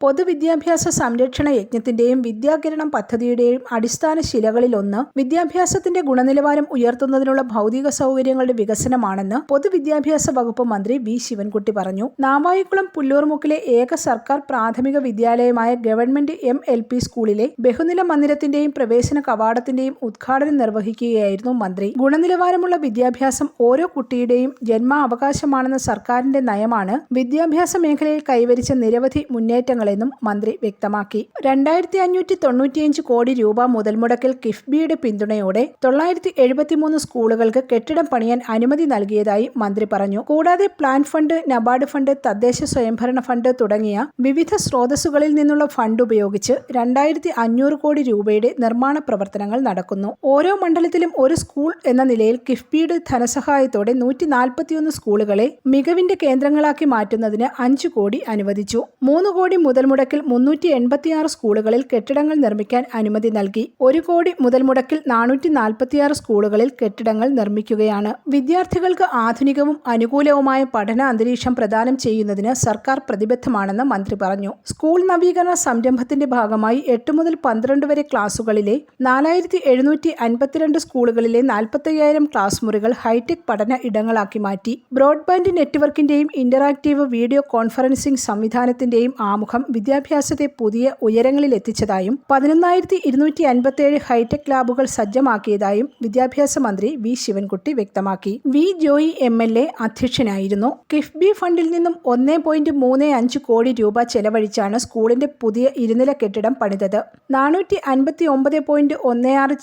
പൊതുവിദ്യാഭ്യാസ സംരക്ഷണ യജ്ഞത്തിന്റെയും വിദ്യാകിരണം പദ്ധതിയുടെയും അടിസ്ഥാന ശിലകളിലൊന്ന് വിദ്യാഭ്യാസത്തിന്റെ ഗുണനിലവാരം ഉയർത്തുന്നതിനുള്ള ഭൗതിക സൗകര്യങ്ങളുടെ വികസനമാണെന്ന് പൊതുവിദ്യാഭ്യാസ വകുപ്പ് മന്ത്രി വി ശിവൻകുട്ടി പറഞ്ഞു. നാവായിക്കുളം പുല്ലൂർമുക്കിലെ ഏക സർക്കാർ പ്രാഥമിക വിദ്യാലയമായ ഗവൺമെന്റ് എം എൽ പി സ്കൂളിലെ ബഹുനില മന്ദിരത്തിന്റെയും പ്രവേശന കവാടത്തിന്റെയും ഉദ്ഘാടനം നിർവഹിക്കുകയായിരുന്നു മന്ത്രി. ഗുണനിലവാരമുള്ള വിദ്യാഭ്യാസം ഓരോ കുട്ടിയുടെയും ജന്മാവകാശമാണെന്ന സർക്കാരിന്റെ നയമാണ് വിദ്യാഭ്യാസ മേഖലയിൽ കൈവരിച്ച നിരവധി മുന്നേറ്റങ്ങളെന്നും മന്ത്രി വ്യക്തമാക്കി. രണ്ടായിരത്തി അഞ്ഞൂറ്റി തൊണ്ണൂറ്റിയഞ്ച് കോടി രൂപ മുതൽ മുടക്കിൽ കിഫ്ബിയുടെ പിന്തുണയോടെ തൊള്ളായിരത്തി എഴുപത്തിമൂന്ന് സ്കൂളുകൾക്ക് കെട്ടിടം പണിയാൻ അനുമതി നൽകിയതായി മന്ത്രി പറഞ്ഞു. കൂടാതെ പ്ലാൻ ഫണ്ട് നബാർഡ് ഫണ്ട് തദ്ദേശ സ്വയംഭരണ ഫണ്ട് തുടങ്ങിയ വിവിധ സ്രോതസ്സുകളിൽ നിന്നുള്ള ഫണ്ട് ഉപയോഗിച്ച് രണ്ടായിരത്തി അഞ്ഞൂറ് കോടി രൂപയുടെ നിർമ്മാണ പ്രവർത്തനങ്ങൾ നടക്കുന്നു. ഓരോ മണ്ഡലത്തിലും ഒരു സ്കൂൾ എന്ന നിലയിൽ കിഫ്ബിയുടെ ധനസഹായത്തോടെ നൂറ്റി നാൽപ്പത്തിയൊന്ന് സ്കൂളുകളെ മികവിന്റെ കേന്ദ്രങ്ങളാക്കി മാറ്റുന്നതിന് അഞ്ചു കോടി അനുവദിച്ചു. മൂന്ന് കോടി മുതൽ മുടക്കിൽ മുന്നൂറ്റി എൺപത്തിയാറ് സ്കൂളുകളിൽ കെട്ടിടങ്ങൾ നിർമ്മിക്കാൻ അനുമതി നൽകി. ഒരു കോടി മുതൽ മുടക്കിൽ നാനൂറ്റി നാൽപ്പത്തിയാറ് സ്കൂളുകളിൽ കെട്ടിടങ്ങൾ നിർമ്മിക്കുകയാണ്. വിദ്യാർത്ഥികൾക്ക് ആധുനികവും അനുകൂലവുമായ പഠന അന്തരീക്ഷം പ്രദാനം ചെയ്യുന്നതിന് സർക്കാർ പ്രതിബദ്ധമാണെന്ന് മന്ത്രി പറഞ്ഞു. സ്കൂൾ നവീകരണ സംരംഭത്തിന്റെ ഭാഗമായി എട്ട് മുതൽ പന്ത്രണ്ട് വരെ ക്ലാസുകളിലെ നാലായിരത്തി എഴുന്നൂറ്റി അൻപത്തിരണ്ട് സ്കൂളുകളിലെ നാൽപ്പത്തയ്യായിരം ക്ലാസ് മുറികൾ ഹൈടെക് പഠന ഇടങ്ങളാക്കി മാറ്റി. ബ്രോഡ്ബാൻഡ് നെറ്റ്വർക്കിന്റെയും ഇന്ററാക്റ്റീവ് വീഡിയോ കോൺഫറൻസിംഗ് സംവിധാനത്തിന്റെയും ആമുഖം വിദ്യാഭ്യാസത്തെ പുതിയ ഉയരങ്ങളിൽ എത്തിച്ചതായും പതിനൊന്നായിരത്തി ഇരുന്നൂറ്റി അൻപത്തിയേഴ് ഹൈടെക് ലാബുകൾ സജ്ജമാക്കിയതായും വിദ്യാഭ്യാസ മന്ത്രി വി. ശിവൻകുട്ടി വ്യക്തമാക്കി. V. Joy M. L. A. അധ്യക്ഷനായിരുന്നു. കിഫ്ബി ഫണ്ടിൽ നിന്നും ഒന്നേ പോയിന്റ് മൂന്ന് അഞ്ച് കോടി രൂപ ചെലവഴിച്ചാണ് സ്കൂളിന്റെ പുതിയ ഇരുനില കെട്ടിടം പണിതത്. നാനൂറ്റി അൻപത്തി ഒമ്പത് പോയിന്റ് ഒന്ന് ആറ്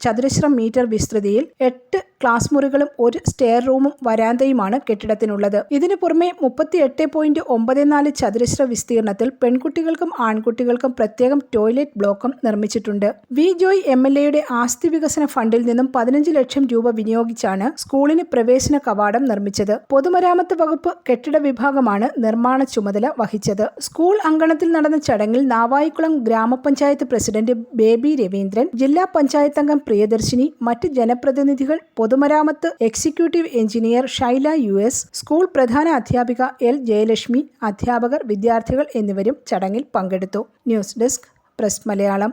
ചതുരശ്ര മീറ്റർ വിസ്തൃതിയിൽ എട്ട് ക്ലാസ് മുറികളും ഒരു സ്റ്റെയർ റൂമും വരാന്തയുമാണ് കെട്ടിടത്തിനുള്ളത്. ഇതിനു പുറമെ മുപ്പത്തി എട്ട് പോയിന്റ് ഒമ്പത് നാല് ചതുരശ്ര വിസ്തീർണത്തിൽ പെൺകുട്ടികൾക്കും ആൺകുട്ടികൾക്കും പ്രത്യേകം ടോയ്ലറ്റ് ബ്ലോക്കും നിർമ്മിച്ചിട്ടുണ്ട്. വി. ജോയ് എം എൽ എയുടെ ആസ്തി വികസന ഫണ്ടിൽ നിന്നും പതിനഞ്ച് ലക്ഷം രൂപ വിനിയോഗിച്ചാണ് സ്കൂളിന് പ്രവേശന കവാടം നിർമ്മിച്ചത്. പൊതുമരാമത്ത് വകുപ്പ് കെട്ടിട വിഭാഗമാണ് നിർമ്മാണ ചുമതല വഹിച്ചത്. സ്കൂൾ അങ്കണത്തിൽ നടന്ന ചടങ്ങിൽ നാവായിക്കുളം ഗ്രാമപഞ്ചായത്ത് പ്രസിഡന്റ് ബേബി രവീന്ദ്രൻ ജില്ലാ പഞ്ചായത്ത് അംഗം പ്രിയദർശിനി മറ്റ് ജനപ്രതിനിധികൾ പൊതുമരാമത്ത് executive engineer Shaila U S school പ്രധാന അധ്യാപിക എൽ ജയലക്ഷ്മി അധ്യാപകർ വിദ്യാർത്ഥികൾ എന്നിവരും ചടങ്ങിൽ പങ്കെടുത്തു. News desk press Malayalam.